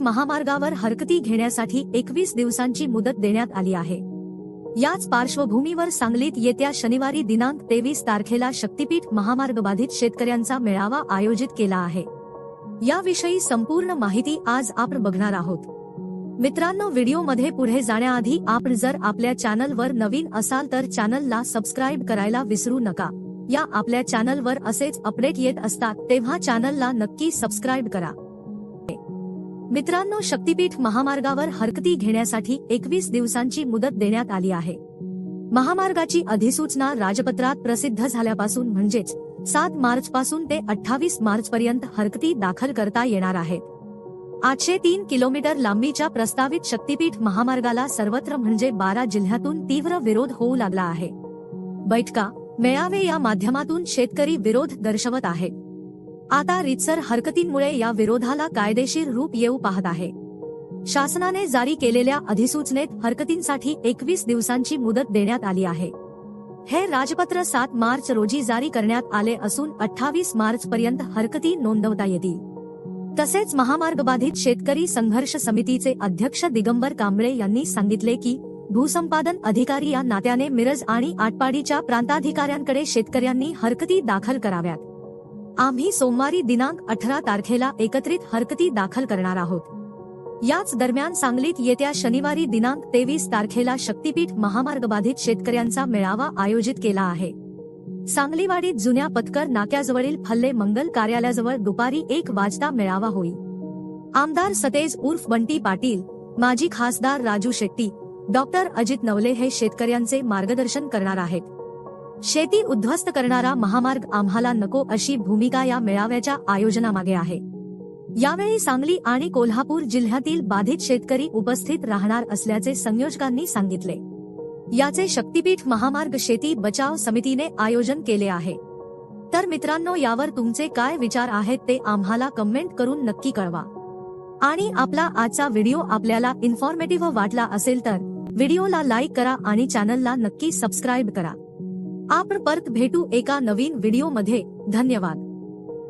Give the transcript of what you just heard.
महामार्गावर हरकती घेण्यासाठी एकवीस दिवसांची मुदत देण्यात आली आहे. याच पार्श्वभूमीवर सांगलीत येत्या शनिवारी दिनांक तेवीस तारखेला शक्तीपीठ महामार्ग बाधित शेतकऱ्यांचा मेळावा आयोजित केला आहे. याविषयी संपूर्ण माहिती आज आपण बघणार आहोत. मित्रांनो व्हिडिओमध्ये पुढे जाण्याआधी आपण जर आपल्या चॅनलवर नवीन असाल तर चॅनलला सबस्क्राईब करायला विसरू नका. या आपल्या चॅनलवर असेच अपडेट येत असतात तेव्हा चॅनलला नक्की सबस्क्राईब करा. मित्रांनो शक्तीपीठ महामार्गावर हरकती घेण्यासाठी एकवीस दिवसांची मुदत देण्यात आली आहे. महामार्गाची अधिसूचना राजपत्रात प्रसिद्ध झाल्यापासून म्हणजेच सात मार्च पासून ते अठ्ठावीस मार्च पर्यंत हरकती दाखल करता येणार आहेत. आठशे तीन किलोमीटर लांबीच्या प्रस्तावित शक्तीपीठ महामार्गाला सर्वत्र म्हणजे बारा जिल्ह्यातून तीव्र विरोध होऊ लागला आहे. बैठका मेळावे या माध्यमातून शेतकरी विरोध दर्शवत आहेत. आता रितसर हरकतींमुळे या विरोधाला कायदेशीर रूप येऊ पाहत आहे. शासनाने जारी केलेल्या अधिसूचनेत हरकतींसाठी एकवीस दिवसांची मुदत देण्यात आली आहे. हे राजपत्र सात मार्च रोजी जारी करण्यात आले असून अठ्ठावीस मार्च पर्यंत हरकती नोंदवता येतील. तसेच महामार्ग बाधित शेतकरी संघर्ष समितीचे अध्यक्ष दिगंबर कांबळे यांनी सांगितले की भूसंपादन अधिकारी या नात्याने मिरज आणि आटपाडीच्या प्रांताधिकाऱ्यांकडे शेतकऱ्यांनी हरकती दाखल कराव्यात. आम्ही सोमवारी दिनांक अठरा तारखेला एकत्रित हरकती दाखल करणार आहोत. याच दरम्यान सांगलीत येत्या शनिवारी दिनांक तेवीस तारखेला शक्तीपीठ महामार्ग बाधित शेतकऱ्यांचा मेळावा आयोजित केला आहे. सांगलीवाडीत जुन्या पथकर नाक्याजवळील फल्ले मंगल कार्यालयाजवळ दुपारी एक वाजता मेळावा होईल आमदार सतेज उर्फ बंटी पाटील माजी खासदार राजू शेट्टी डॉक्टर अजित नवले हे शेतकऱ्यांचे मार्गदर्शन करणार आहेत. शेती उद्ध्वस्त करणारा महामार्ग आम्हाला नको अशी भूमिका या मेळाव्याच्या आयोजनामागे आहे. यावेळी सांगली आणि कोल्हापूर जिल्ह्यातील बाधित शेतकरी उपस्थित राहणार असल्याचे संयोजकांनी सांगितले. याचे शक्तीपीठ महामार्ग शेती बचाव समितीने आयोजन केले आहे. तर मित्रांनो यावर तुमचे काय विचार आहेत ते आम्हाला कमेंट करून नक्की कळवा. आणि आपला आजचा व्हिडिओ आपल्याला इन्फॉर्मेटिव्ह वाटला असेल तर व्हिडिओला लाईक करा आणि चॅनलला नक्की सबस्क्राईब करा. आपण परत भेटू एका नवीन व्हिडिओमध्ये. धन्यवाद.